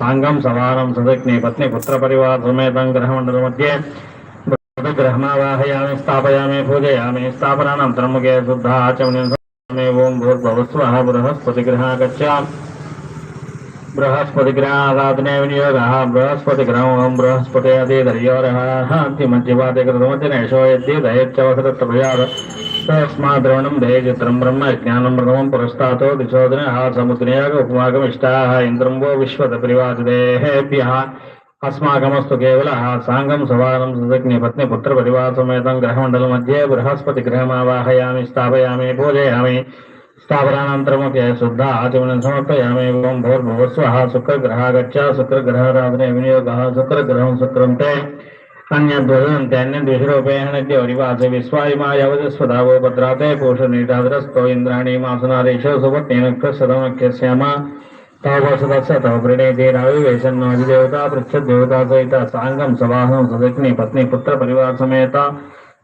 सांगम सवारम सदग्ने पत्नी पुत्र परिवार समेत ग्रहमंडल मध्ये ग्रहणावाहयामि स्थापयामि, पूजयामि, स्थापनानन्तरं मुखे शुद्धा आचमने ओम भूर्भवस्वः बृहस्पतिग्रहागच्छा बृहस्पतिग्रहाराधने विनियोगः बृहस्पतिग्रहं बृहस्पते अतिधर्योरः अन्तिमज्जिवादिकृतमज्जनेशो यद्येदयच्च वसदत्तभयाद విశ్వస్మాద్రవణం ధేయచిత్రం బ్రహ్మ జ్ఞానం బ్రహ్మం పురస్తాతో దిశోదన ఆ సముద్రయాగ ఉపమాగం ఇష్టా ఇంద్రం వో విశ్వత ప్రివాదిదేభ్య అస్మాకమస్తు కేవల సాంగం సవానం సుదగ్ని పత్ని పుత్ర పరివాసమేతం గ్రహమండల మధ్య బృహస్పతి గ్రహమావాహయామి స్థాపయామి పూజయామి స్థాపనానంతరమపి శుద్ధ ఆచమనం సమర్పయామి ఓం భూర్భువస్వ శుక్రగ్రహాగచ్చ శుక్రగ్రహారాధన వినియోగ శుక్రగ్రహం శుక్రం తే अन्यद्वदन्ते अन्यद्विषरूपेण द्यौरिवासे विश्वायुमायवजस्वधावो भद्राते पूषनीटाद्रस्तो इन्द्राणी मासुनारीशो सुपत्नीनक्षसदमख्यस्यामा तावसदस्य तव प्रणेते रविवेशन्नो अधिदेवता पृच्छद्देवता सहित साङ्गं सवाहनं सदग्नि पत्नी पुत्र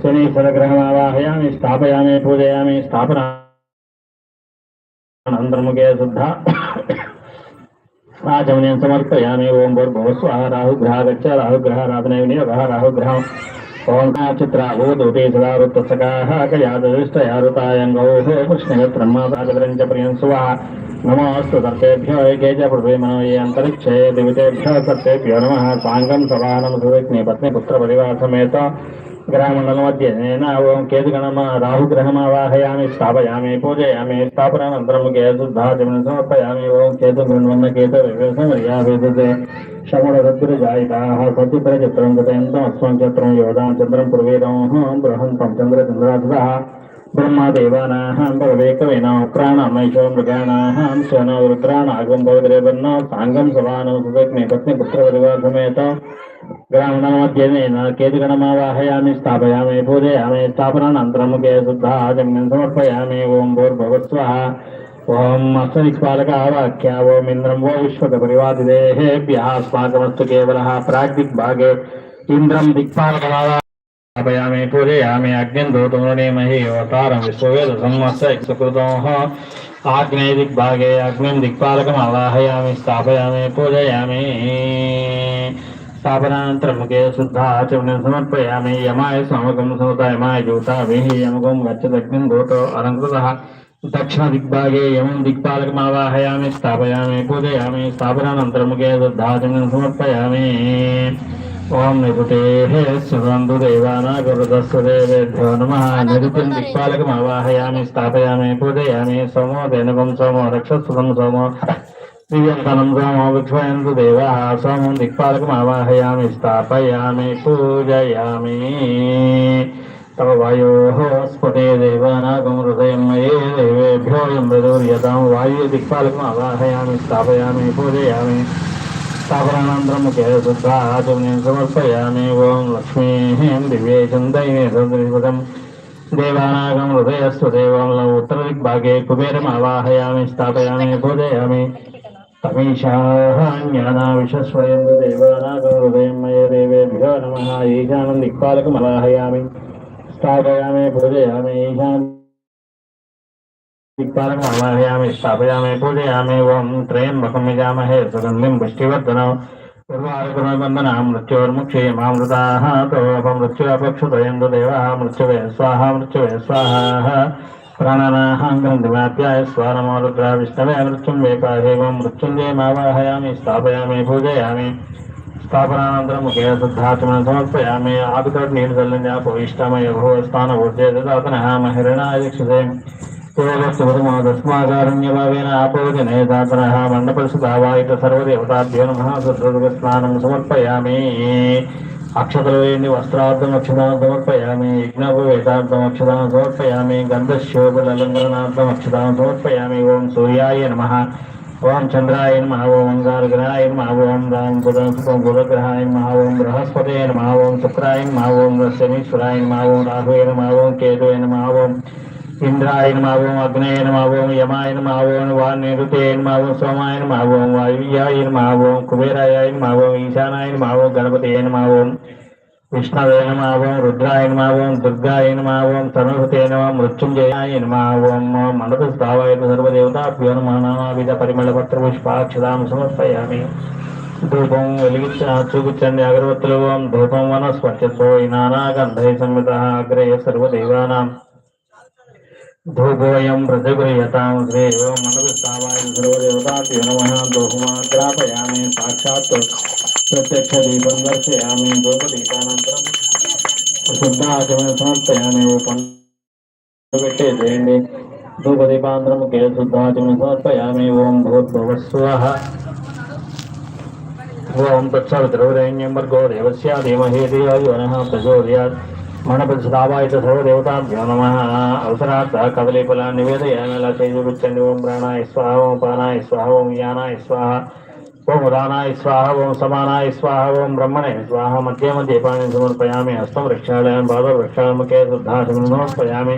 శనీశ్వరగ్రహమావాహయామి స్థాపయామి పూజయామి స్థాపన అనంతరముఖే శుద్ధ ఆచమనీయం సమర్పయామి ఓం భోర్భవ స్వాహ రాహుగ్రహాగచ్చ రాహుగ్రహ రాధనయ వినియోగ రాహుగ్రహం. ఓం చిత్రాభూతూతే సదా రుత్తసకాయాదృష్టయారుతాయంగౌ కృష్ణగత్రమ్మాసాగరం చ ప్రియం సువా నమోస్తు సర్పేభ్యో ఏకే చ పృథ్వీ మనో ఏ అంతరిక్షే దివితేభ్యో సర్పేభ్యో నమ. సాంగం సవాహనం సుదగ్ని పత్ని పుత్ర గ్రహమండలం మధ్య నేను ఓం కేతుగణమ రాహుగ్రహమావాహయామి స్థాపయామి పూజయామి స్థాపనానంతరం కేతుద్ధాచమని సమర్పయామి ఓం కేతు గృహ్వన్న కేతు వివేసమర్యావేదతే షమణరద్రజాయితాः సత్యపరచిత్రం గతయంతం అస్వం చత్రం యోధాం చంద్రం ప్రవేదం బృహంతం చంద్రచంద్రాధురः ब्रह्मदेवानां भवदेकवेनां प्राणामैषो मृगाणां स्वनो रुद्राणागं भवद्रेवन्नो, साङ्गं सवानो सुभग्ने पत्नीपुत्रपरिवारसमेत ग्रामणमध्यमेन केतुगणमावाहयामि, स्थापयामि, पूजयामि स्थापनानन्तरमुखे शुद्धाजन्यं समर्पयामि ॐ भूर्भवत्स्वः ॐ अस्तनिष्पालकावाख्या ओम् इन्द्रं वो विश्वकपरिवादिदेहेभ्यः, अस्माकमस्तु केवलः प्राग्दिग्भागे इन्द्रं दिक्पालकमावा स्थापयामि पूजयामि अग्निं महि अवतारं विश्ववेद संवत्स सुकृतोः। आग्ने दिग्भागे अग्निं दिक्पालकम् आवाहयामि स्थापयामि, पूजयामि। स्थापनानन्तरं के शुद्धा चमनं समर्पयामि। यमाय समगं समुता यमाय ज्योताभिः। यमगं गच्छदग्निं गोतो अलङ्कृतः। दक्षिणदिग्भागे यमं दिक्पालकम् आवाहयामि स्थापयामि, पूजयामि। स्थापनानन्तरं के शुद्धा चमनं समर्पयामि। ఓం నిపుటే సుగంధు దేవానాగృతస్వదేవేభ్యో నమ. నిరుపం దిక్పాలకం ఆవాహయామి స్థాపయామి పూజయామి సోమో ధనుగం సోమో రక్షసుగం సోమో దివ్యంతనం సోమో విక్ష్మయంతు దేవా సోమం దిక్పాలకం ఆవాహయామి స్థాపయామి పూజయామి. తవ వాయో స్ఫుటే దేవానాగం హృదయం మయే దేవేభ్యో యం మృదుర్యతాం వాయు దిక్పాలకం ఆవాహయామి స్థాపయామి పూజయామి. स्थापनानन्तरं मुखे शुद्धा आचमनीं समर्पयामि ॐ लक्ष्मीः दिव्ये चन्दयिने सदृशपदं देवानागं हृदयस्व देवं उत्तरदिग्भागे कुबेरमावाहयामि स्थापयामि पूजयामि तमीशाः ज्ञानाविशस्वयं देवानागं हृदयं मये देवेभ्यो नमः ईशानं दिक्पालकमवाहयामि स्थापयामि पूजयामि ईशानं दिक्पालकमावाहयामि स्थापयामि पूजयामि ॐ त्र्यम्बकं यजामहे सुगन्धिं पुष्टिवर्धनम् पूर्वार्गुणबन्धना मृत्योर्मुक्षीयमामृताः तवोपमृत्युरपक्षुतयन्तु देवः मृत्युवे स्वाहा मृत्युवे स्वाहा प्राणनाहं ग्रन्थिमाप्याय स्वानमो रुद्रा विष्णवे मृत्युं वेपाहेवं मृत्युञ्जयमावाहयामि स्थापयामि पूजयामि स्थापनानन्तरं मुखे शुद्धाचमनं समर्पयामि आपितोर्नीलसल्लञ्जापोयिष्टमय भुवस्थानभूर्जे ददातनः महिरणाय కులవత్సవరమా దస్మాదారణ్యభావేన అక్షతలవేణి వస్త్రార్థం అక్షతాం సమర్పయామి యజ్ఞోపవేతార్థం అక్షతాం సమర్పయామి. గంధశోభలలంకరణార్థం అక్షతాం సమర్పయామి ఓం సూర్యాయ నమః. ఓం చంద్రాయ నమ. ఓం అంగారగ్రహాయ నమ. ఓం రామ్ పురం బుధగ్రహాయ నమ. ఓం బృహస్పతే నమ. ఓం శుక్రాయ నమ. ఓం శనీశ్వరాయ నమ. ఓం నమ. ఓం నమ. ఓం ఇంద్రాయ నమ ఓం అగ్నేయ నమ ఓం యమాయ నమ ఓం వానిరుతే నమ ఓం సోమాయ నమ ఓం వాయువ్యాయ నమ ఓం కుబేరాయ నమ ఓం ఈశానాయ నమ ఓం గణపతే నమ ఓం విష్ణవే నమ ఓం రుద్రాయ నమ ఓం దుర్గాయ నమ ఓం సరస్వతే నమ మృత్యుంజయాయ నమ ఓం మండప స్థావాయ సర్వదేవతాభ్యో నమ నానావిధ పరిమళ పత్ర పుష్పాక్షదాం సమర్పయామి ధూపం వెలిగించ చూపించండి అగరవత్తులు ఓం ధూపం వనస్పత్యతో నానాగంధై సంహిత అగ్రే సర్వదేవానాం धूपोऽयं प्रतिगृह्यतां गृहे एवं मनदुष्टावाय सर्वदेवताभ्यो नमः। धूपमात्रापयामि साक्षात् प्रत्यक्षदीपं दर्शयामि धूपदीपानन्तरं के शुद्धाचमनं समर्पयामि ओं भूर्भुवस्वः ओं तत्सवितुर्वरेण्यं वर्गो देवस्या, धीमहि धियो यो దేవస్య ధీమహి ధియో సర్వదేవతాభ్యో నమ అవసరాత్ కదలీఫలా నివేదయామి అలా చేయించండి ఓం ప్రాణాయ స్వాహ ఓం ప్రాణాయ స్వాహ ఓం యానాయ స్వాహ ఓం ఉదానాయ స్వాహ ఓం సమానాయ స్వాహ ఓం బ్రహ్మణే స్వాహ మధ్య మధ్య సమర్పయామి హస్తం వృక్షాలయం పాద వృక్షాముఖే శుద్ధాశనం సమర్పయామి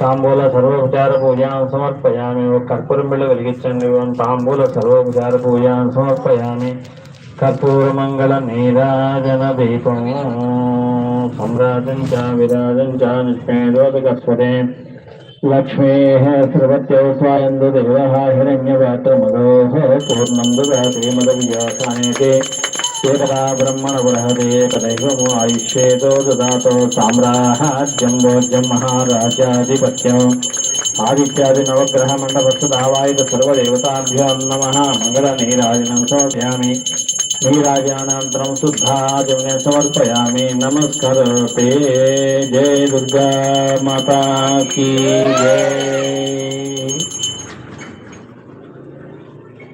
తాంబూల సర్వోపచార పూజాను సమర్పయామి ఓ కర్పూరం బిళ్ళ వెలిగించండి। ఓం తాంబూల సర్వోపచార పూజాను సమర్పయామి కర్పూరమంగళ నీరాజన దీపం सम्राटं च विराजं च निष्पेदोदकस्वते लक्ष्मेः सर्वत्यौ स्वायन्दुदेवः हिरण्यवात्रमदोः पूर्णं ददाति मदव्यासानेते एकदा ब्रह्मणवरहते एकदैवमो आयुष्येतो ददातो साम्राज्यम्बोज्यं महाराजाधिपत्यम्। नमः। मङ्गलनीराजनं नीराजनानन्तरं शुद्धाचमने समर्पयामि नमस्करोते जय दुर्गा माता की जय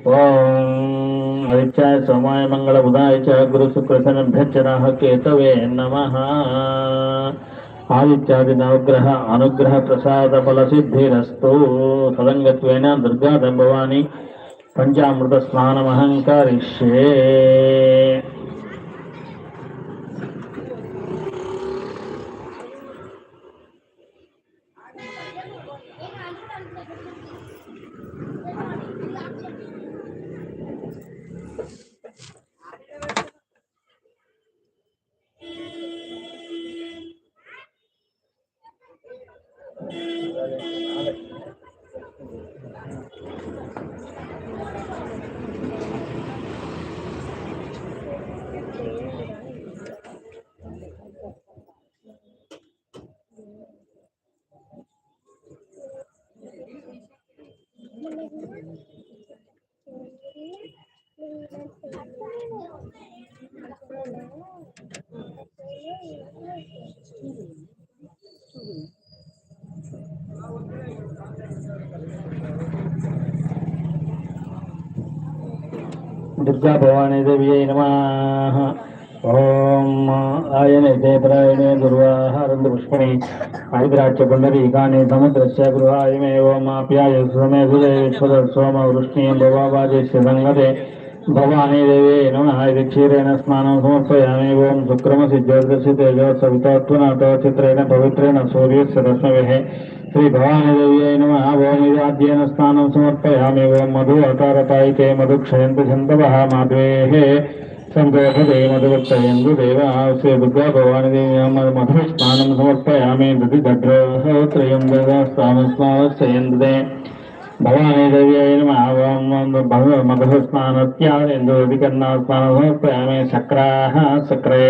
ॐ आदित्याय सोमाय मङ्गलबुधाय च गुरुशुक्रशनभ्यश्च नः केतवे नमः ఆదిత్యాది నవగ్రహ అనుగ్రహ ప్రసాద पञ्चामृतस्नानमहङ्करिष्ये దుర్గా దంభవాని భవానీ దేవ్యై నమ. ఓం ఆయనే దేవరాయణే దుర్వాహారందు పుష్పణి ఐద్రాక్ష పుండరీకాని సముద్రస్య గృహాయమే ఓమాప్యాయ సోమే సుజయ సోమ వృష్ణీయం భవాజేశ్య సంగతే. భవానీ దేవే నమ ఇది క్షీరేణ స్నానం సమర్పయామి. ఓం శుక్రమసి జ్యోతిషి తేజో సవితోత్వనతో చిత్రేణ పవిత్రేణ సూర్యస్య రశ్మవిః శ్రీ భవానీ దేవ్యై నమ. ఓం స్నానం సమర్పయామి. ఓం మధు అకారతాయితే మధు క్షయంతి సంతవః మాధ్వేః సంతోషదే మధువర్తయందు దేవ. శ్రీ దుర్గా భవానీ మధు స్నానం సమర్పయామి. దుది దగ్రహోత్రయం దేవ స్నానం స్నానస్యందే భవానీ దేవి అయిన మధు స్నానత్యాదికన్నా స్నానం సమర్పయామి. శక్రాः శక్రే.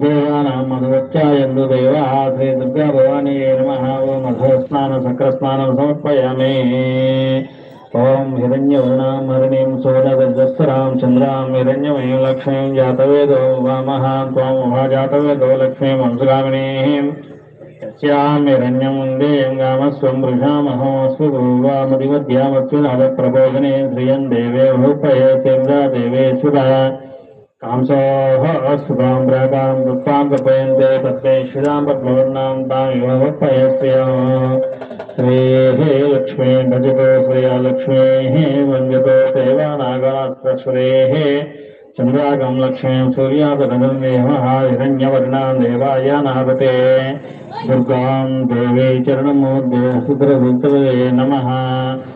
దేవానాం మధువత్యాయందు దేవా శ్రీ దుర్గా భవానీ నమ ఓం మధు స్నాన సక్ర స్నానం సమర్పయామి. ఓం హిరణ్యవర్ణాం హరిణీం సోనగజస్వరాం చంద్రాం హిరణ్యమయం లక్ష్మీం జాతవేదో వామహ త్వం మహాజాతవేదో లక్ష్మీం వంశగామినీం. యస్యాం హిరణ్యముందేయం గామస్వం వృషామహోస్వ గురువామదివద్యామస్వ నవ ప్రబోధనే శ్రియం దేవే భూపయేతేంద్ర దేవేశ్వర कांसोः स्तुतां प्राकां दुःखां कपयन्ते तस्मै श्रीरां लक्ष्मी भजतो, श्रिया लक्ष्मीः वन्द्यतो देवानागात्रेः चन्द्रागं देवाय नागते। दुर्गां देवी चरणमूर्धे सुद्रदुर्तवे नमः।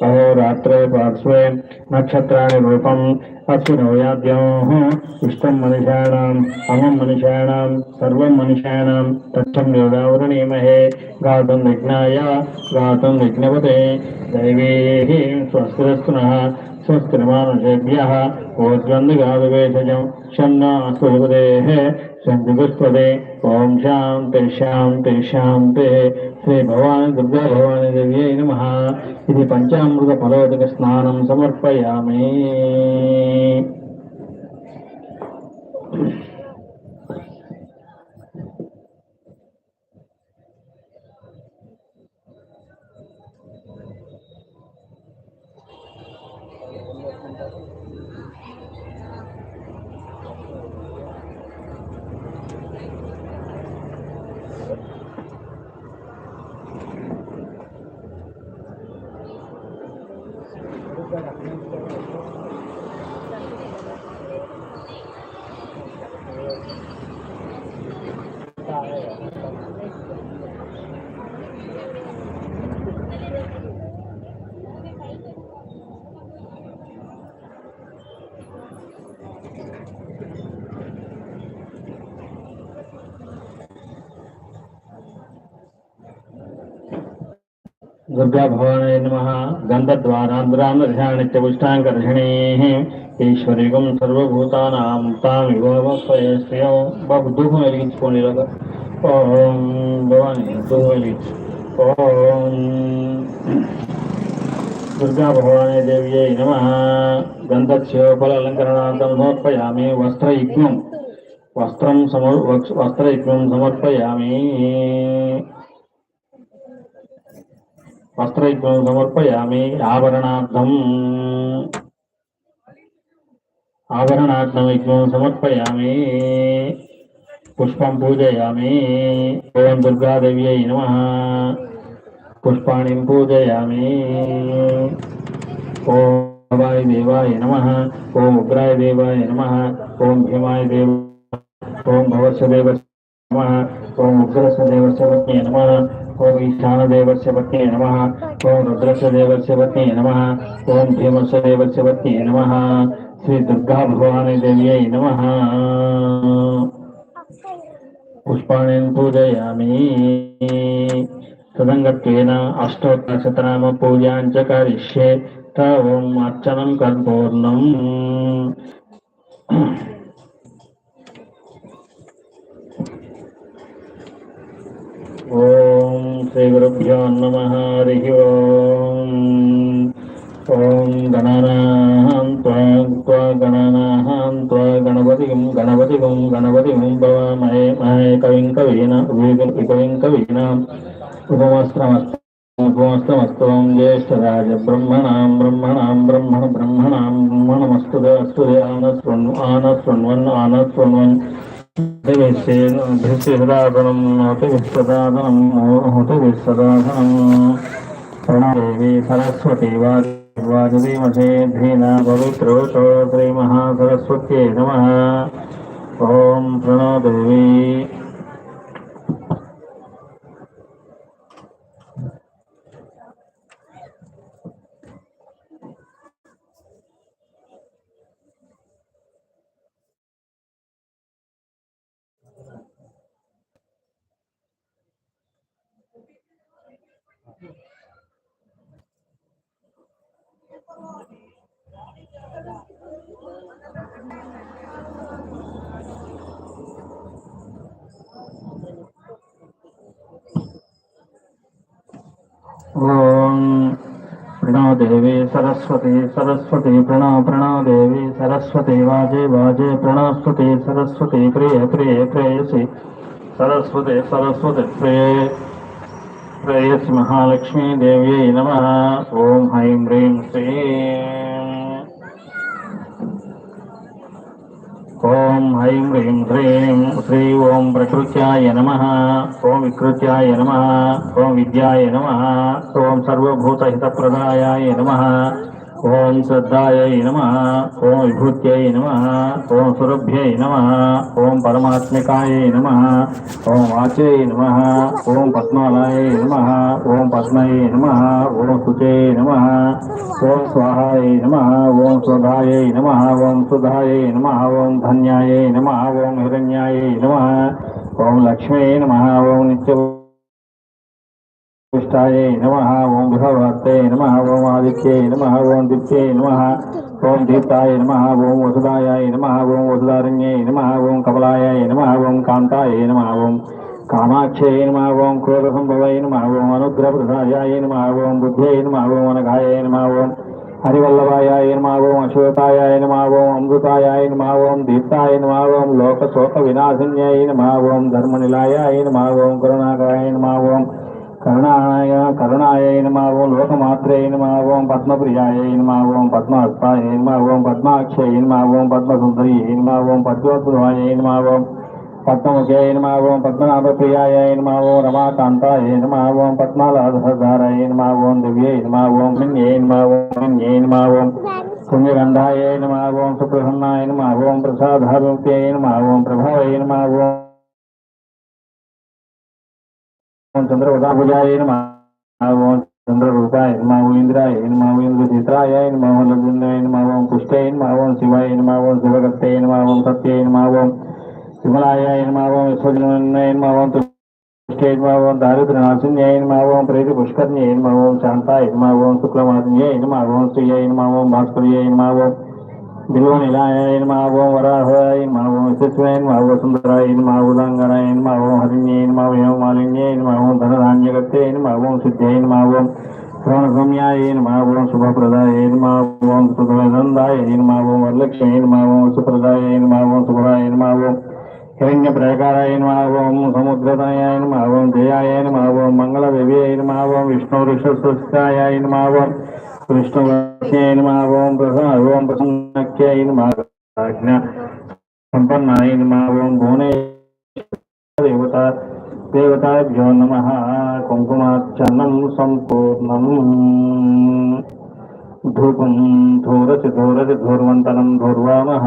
तयो रात्रे पार्श्वे नक्षत्राणि रूपम्। अस्य नवयाद्योः इष्टं मनुषाणाम् अमं मनुषाणां सर्वं मनुषाणां तच्छं योगावृणीमहे गातुं विघ्नाय गातुं विघ्नपते दैवेः स्वस्तिरस्तुनः स्वस्तिमानुषेभ्यः ओद्वन्द्वगादुवेशजं शं न सुहृदेः शङ्कुपुष्पदे ॐ शां तेषां तेषां ते दुर्गा भवानी, देव्ये ఇది పంచామృత ఫలోదిక స్నానం సమర్పయామే. भवानी नमः गन्धद्वारान्द्रान्ध्यानित्यपुष्टाङ्कर्षणीः ఈశ్వరిగం సర్వభూతానాం తామివస్వయస్యం బాబు ధూపం వెలిగించుకోండి ఇలాగా ఓం భవాని ధూపం వెలిగించు ఓం దుర్గా భవానీ దేవ్యై నమ గంధస్యోపలంకరణార్థం సమర్పయామి వస్త్రయుగ్మం వస్త్రం సమర్ వస్త్రయుగ్మం సమర్పయామి वस्त्र समर्पयामि आभरणार्थम्। आभरणार्थमयज्ञं समर्पयामि पुष्पं पूजयामि। ओम दुर्गादेव्यै नमः। पुष्पाणि पूजयामि। ॐ भवाय देवाय नमः। ॐ उग्राय देवाय नमः। ॐ भीमाय देव ॐ भवस्य देवस्य नमः। ॐ उग्रस्य देवस्य नमः। ओम ईशान ईशानदेवस्य पत्नी नमः। ओम रुद्रस्य देवस्य पत्नी नमः। ओम भीमस्य देवस्य पत्नी नमः। श्री दुर्गा भगवान देव्यै नमः। पुष्पाणेन पूजयामि। तदङ्गत्वेन अष्टोत्तरशतनामपूजां च करिष्ये। तव अर्चनं कर्पूर्णम्। ఓం శ్రీ గురుభ్యో నమ హరి ఓం ఓం గణనాహం త్వా గణనాహం త్వా గణపతిం గణపతిం గణపతిం భవామహే మహే కవిం కవీన కవిం కవీనా ఉపమస్త్రమస్త ఉపమస్తమస్తవం జ్యేష్ఠరాజ బ్రహ్మణాం బ్రహ్మణాం బ్రహ్మణ బ్రహ్మణాం బ్రహ్మణమస్తు అస్తుదే ఆనశృణ్ ఆనశృణ్వన్ ఆనశృణ్వన్ భిస్సదాదనం నోతి విశ్వదాదనం హోతి విశ్వదాదనం ప్రణదేవి సరస్వతి వాజదేమసే ధీనా పవిత్రోషో శ్రీ మహాసరస్వత్యై ఓం సరస్వతి సరస్వతి ప్రణవ ప్రణవ దేవి సరస్వతి వాజే వాజే ప్రణస్వతి సరస్వతి ప్రియ ప్రియ ప్రేయసి సరస్వతి సరస్వతి ప్రియ. ప్రేయసి మహాలక్ష్మీ దేవ్యై నమ. ఓం హైం హ్రీం శ్రీ. ఓం హైం హ్రీం హ్రీం శ్రీ ఓం ప్రకృత్యాయ నమ. ఓం వికృత్యాయ నమ. ఓం విద్యాయ నమ. ఓం సర్వభూతహితప్రదాయాయ నమ. ओम श्रद्धा नम ओम विभूत नम ओम सुरभ्य नम ओम परमात्मकाय नम ओम वाच नम ओम पद्मालय नम ओम पद्मये नम ओम सुचे नम ओम स्वाहाय नम ओम स्वधाय नम ओम सुधाय नम ओम धन्याय नम ओम हिण्याय नम ओम लक्ष्मी नम ओम नित्य పుష్టాయై నమ ఓం బృహవర్తే నమ ఓం ఆదిత్యే నమ ఓం దిత్యే నమ ఓం దీప్తాయ నమ ఓం వసుదాయ నమ ఓం వసుదారణ్యే నమ ఓం కమలాయ నమ ఓం కాంతాయ నమ ఓం కామాక్షే నమ ఓం క్రోధసంభవై నమ ఓం అనుగ్రహప్రసాయాయ నమ ఓం బుద్ధే నమ ఓం అనఘాయ నమ ఓం హరివల్లభాయ నమ ఓం అశ్వతాయ నమ ఓం అమృతాయ నమ ఓం దీప్తాయ నమ ఓం లోకశోక వినాశిన్యై నమ ఓం ధర్మనిలాయ నమ ఓం కరుణాకాయ నమ ఓం కరుణాయ కరుణాయ నమ ఓం లోకమాత్రే నమ పద్మప్రియాయ నమ ఓం పద్మాస్తాయ పద్మాక్షయ నమ ఓం పద్మసుందరి నమ ఓం పద్మోద్భవాయ నమ ఓం పద్మముఖే నమ ఓం పద్మనాభప్రియాయ నమ ఓం రమాకాంతాయ నమ పద్మాలాధారాయ నమ దివ్యై నమ ఓం హిన్యై నమ ఓం పుణ్యగంధాయ నమ సుప్రసన్నాయ నమ ఓం ప్రసాదాభిముఖ్యై నమ ఓం చంద్ర నమ ఓం ఓం చంద్రవదాభుజాయ నమ ఓం చంద్రరూపాయ నమ ఓం ఇంద్రాయ నమ ఓం ఇంద్రచిత్రాయ నమ ఓం లగ్నాయ నమ ఓం పుష్టాయ నమ ఓం శివాయ నమ ఓం శివగత్తాయ నమ ఓం సత్యాయ నమ ఓం విమలాయ నమ ఓం విశ్వజనాయ నమ ఓం తుష్టాయ నమ ఓం దారిద్ర్యనాశిన్యాయ నమ ఓం ప్రేతి పుష్కర్ణ్యాయ నమ ఓం శాంతాయ నమ ఓం శుక్లమాదిన్యాయ నమ ఓం శ్రీయాయ నమ ఓం భాస్కర్యాయ నమ ఓం தில்வநிலாயின் மாவோம் வராகாயின் மாவோம் விசிஸ்வேன் மாவோ சுந்தராயின் மாவுதாங்கராயின் மாவோம் ஹரிணியின் மாவயோம் மாலின்யின் மாவோம் தனதான்யகத்தேயின் மாவோம் சித்தியின் மாவோம் சோமசோம்யாயின் மாவோம் சுபபிரதாயின் மாவோம் சுகவேதந்தாயின் மாவோம் வரலட்சுமியின் மாவோம் சுபிரதாயின் மாவோம் சுபராயின் மாவோம் हिरण्य प्रकारायन महावम समुद्रतायायन महावम जयायन महावम मंगल विवयन महावम विष्णु ऋषभ सुस्तायायन महावम कृष्णवर्षाय नमः, ओम प्रसन्न ओम नमः आज्ञा संपन्नाय नमः, ओम देवता, देवताभ्यो नमः, कुङ्कुमार्चनं सम्पूर्णम्। धूपं धूरसि धूरसि, धूर्वन्तनं धूर्वामः।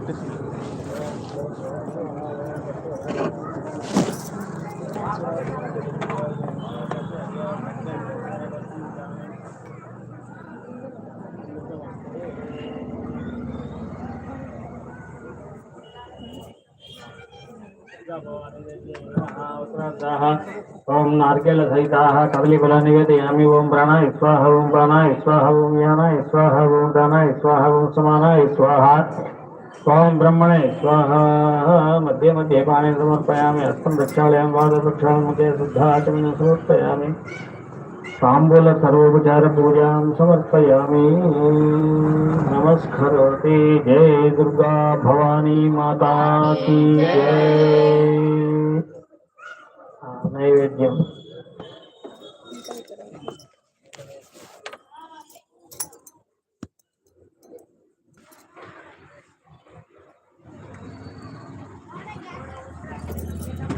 बेटे ओम नारकेल सहिताह कदली बल निवेदयामि ओम प्राणाय, स्वाहा, ओम प्राणाय, स्वाहा, ओम यानाय, स्वाहा, ओम दानाय, स्वाहा, ओम समानाय, स्वाहा। स्वाम ब्रह्मणे, स्वाहा, मध्य मध्य पाने समर्पयामि, हस्तं प्रक्षालयामि पादप्रक्षालनं मुखे शुद्धाचमेन समर्पयामि। ताम्बूलसर्वोपचारपूजां समर्पयामि। नमस्करोति। जय दुर्गा भवानी माता की जय। नैवेद्यम्।